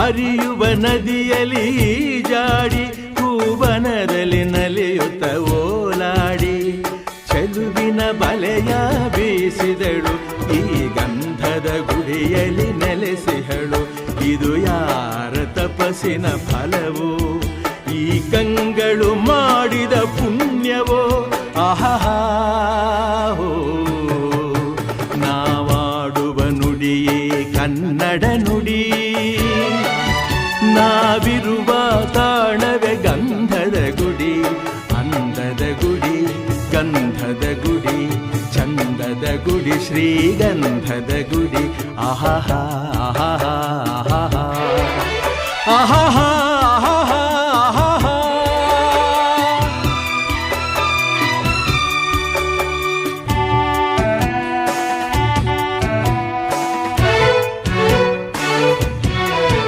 ಹರಿಯುವ ನದಿಯಲ್ಲಿ ಜಾಡಿ ಹೂವನದಲ್ಲಿ ನಲಿಯುತ್ತ ಓಲಾಡಿ, ಚೆಲುವಿನ ಬಲೆಯ ಬೀಸಿದಳು, ಈ ಗಂಧದ ಗುಡಿಯಲ್ಲಿ ನೆಲೆಸಿಹಳು. ಇದು ಯಾರ ತಪಸ್ಸಿನ ಫಲವು? ಈ ಕಂಗಳು ಮಾಡಿದ ಪುಣ್ಯವೋ? ಆಹಾ ನಾವಾಡುವ ನುಡಿಯೇ ಕನ್ನಡ ನುಡಿ. ನಾವಿರುವ ತಾಣವೇ ಗಂಧದ ಗುಡಿ, ಅಂದದ ಗುಡಿ, ಗಂಧದ ಗುಡಿ, ಚಂದದ ಗುಡಿ, ಶ್ರೀಗಂಧದ ಗುಡಿ. ಆಹಾ ಆಹಾ ಆಹಾ ಆಹಾ